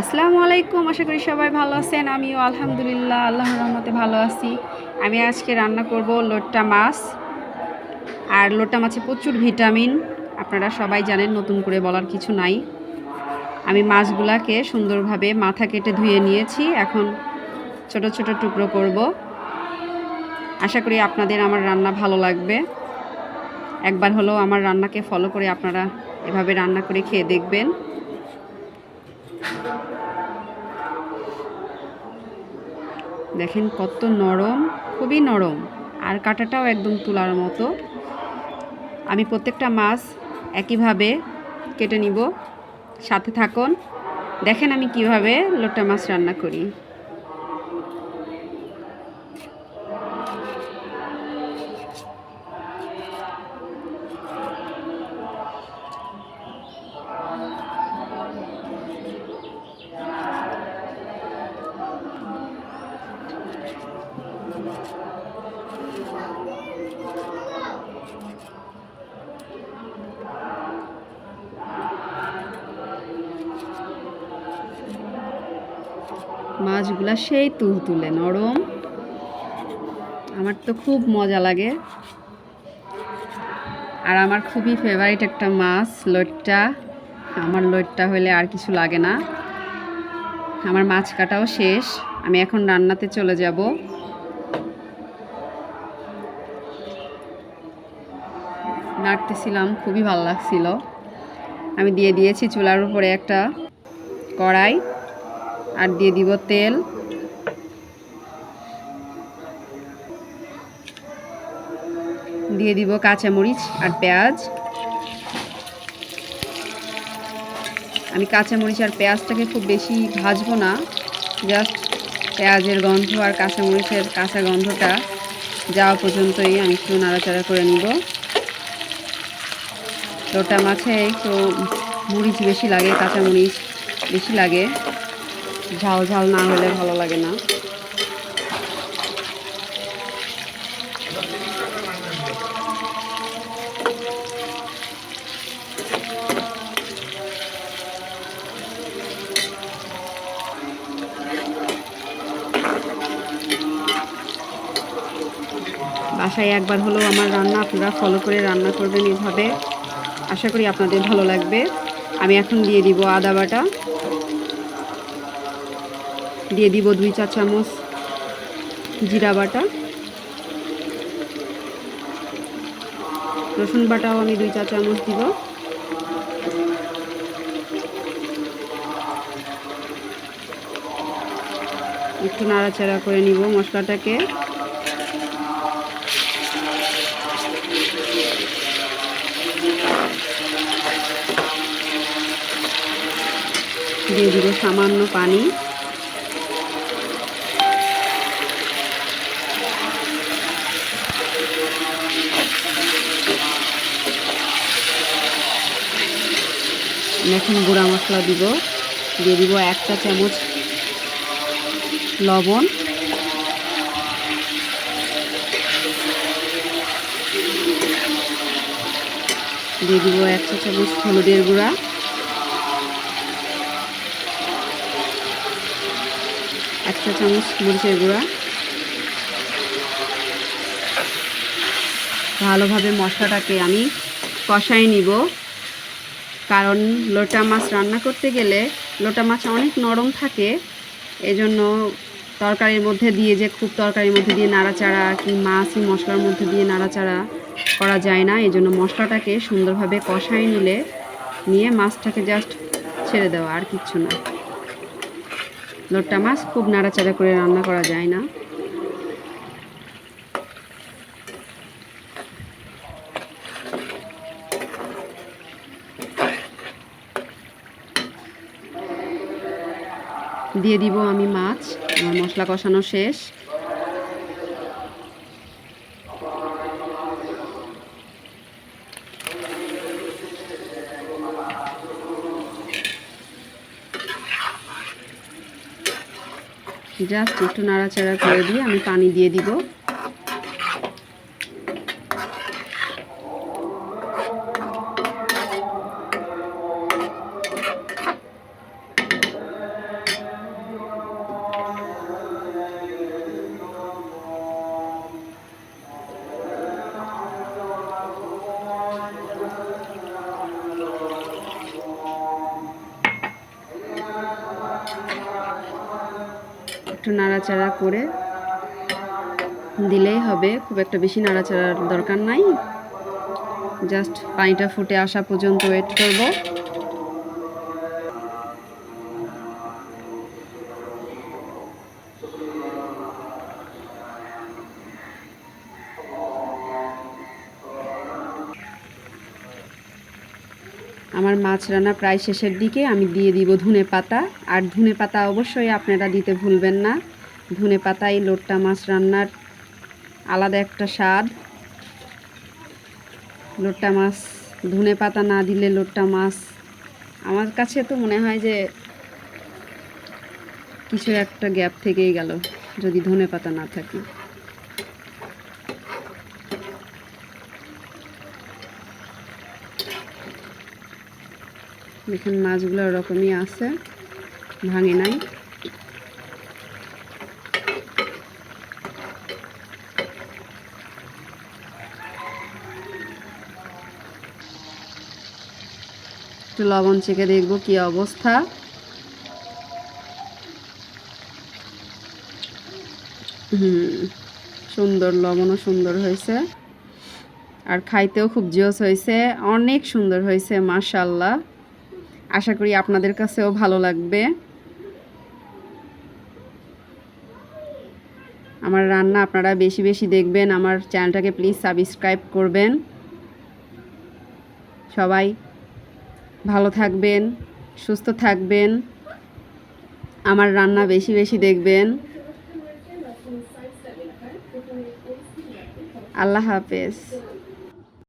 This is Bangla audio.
আসসালামু আলাইকুম, আশা করি সবাই ভালো আছেন। আমিও আলহামদুলিল্লাহ আল্লাহ রহমতে ভালো আছি। আমি আজকে রান্না করব লোট্টা মাছ। আর লোট্টা মাছে প্রচুর ভিটামিন। আপনারা সবাই জানেন, নতুন করে বলার কিছু নাই। আমি মাছগুলাকে সুন্দরভাবে মাথা কেটে ধুয়ে নিয়েছি। এখন ছোট ছোট টুকরো করব। আশা করি আপনাদের আমার রান্না ভালো লাগবে। একবার হলেও আমার রান্নাকে ফলো করে আপনারা এভাবে রান্না করে খেয়ে দেখবেন। দেখেন কত নরম, খুবই নরম। আর কাটাটাও একদম তুলার মতো। আমি প্রত্যেকটা মাছ একইভাবে কেটে নিব। সাথে থাকুন। দেখেন আমি কীভাবে লোটা মাছ রান্না করি। মাছগুলা সেই তুল তুলে, নরম। আমার তো খুব মজা লাগে। আর আমার খুবই ফেভারিট একটা মাছ, লইট্টা। আমার লইট্টা হলে আর কিছু লাগে না। আমার মাছ কাটাও শেষ। আমি এখন রান্নাতে চলে যাব। নাড়তেছিলাম, খুবই ভালো লাগছিল। আমি দিয়ে দিয়েছি চুলার উপরে একটা কড়াই। আর দিয়ে দিব তেল। দিয়ে দিব কাঁচামরিচ আর পেঁয়াজ। আমি কাঁচামরিচ আর পেঁয়াজটাকে খুব বেশি ভাজবো না, জাস্ট পেঁয়াজের গন্ধ আর কাঁচামরিচের কাঁচা গন্ধটা যাওয়া পর্যন্তই আমি একটু নাড়াচাড়া করে নিব। লোটা মাছে একটু মরিচ বেশি লাগে, কাঁচামরিচ বেশি লাগে। ঝাল ঝাল না হলে ভালো লাগে না। বাসায় একবার হলেও আমার রান্না, আপনারা ফলো করে রান্না করবেন এভাবে। আশা করি আপনাদের ভালো লাগবে। আমি এখন দিয়ে দিব আদা বাটা। দিয়ে দিব দুই চা চামচ জিরা বাটা। রসুন বাটাও আমি দুই চা চামচ দিব। একটু নাড়াচাড়া করে নিব মশলাটাকে। দিয়ে দিব সামান্য পানি। এখন গুঁড়া মশলা দিব। দিয়ে দিব একটা চামচ লবণ। দিয়ে দিব একটা চামচ হলুদের গুঁড়া। একটা চামচ মরিচের গুঁড়া। ভালোভাবে মশলাটাকে আমি কষাই নিব। কারণ লোটা মাছ রান্না করতে গেলে লোটা মাছ অনেক নরম থাকে। এজন্য তরকারির মধ্যে দিয়ে যে খুব তরকারির মধ্যে দিয়ে নাড়াচাড়া কি মাছই মশলার মধ্যে দিয়ে নাড়াচাড়া করা যায় না এই জন্য মশলাটাকে সুন্দরভাবে কষাই নিলে, নিয়ে মাছটাকে জাস্ট ছেড়ে দেওয়া আর কিচ্ছু না। লোট্টা মাছ খুব নাড়াচাড়া করে রান্না করা যায় না। দিয়ে দিব আমি মাছ, আমার মশলা কষানো শেষ। জাস্ট একটু নাড়াচাড়া করে দিয়ে আমি পানি দিয়ে দিব। একটু নাড়াচাড়া করে দিলেই হবে। খুব একটা বেশি নাড়াচাড়ার দরকার নাই। জাস্ট পানিটা ফুটে আসা পর্যন্ত ওয়েট করব। আমার মাছ রান্না প্রায় শেষের দিকে, আমি দিয়ে দিব ধনে পাতা। আর ধনে পাতা অবশ্যই আপনারা দিতে ভুলবেন না। ধনে পাতাই লোট্টা মাছ রান্নার আলাদা একটা স্বাদ। লোট্টা মাছ, ধনে পাতা না দিলে লোট্টা মাছ। আমার কাছে তো মনে হয় যে কিছু একটা গ্যাপ থেকেই গেল, যদি ধনে পাতা না থাকে। দেখুন মাছগুলো ওরকমই আছে, ভাঙে নাই। একটু লবণ চেখে দেখব কি অবস্থা। হুম, সুন্দর, লবণও সুন্দর হয়েছে। আর খাইতেও খুব জোস হয়েছে, অনেক সুন্দর হয়েছে মাশাল্লাহ আশা করি আপনাদের কাছেও ভালো লাগবে। আমার রান্না আপনারা বেশি বেশি দেখবেন, আমার চ্যানেলটাকে প্লিজ সাবস্ক্রাইব করবেন। সবাই ভালো থাকবেন, সুস্থ থাকবেন, আমার রান্না বেশি বেশি দেখবেন। আল্লাহ হাফেজ।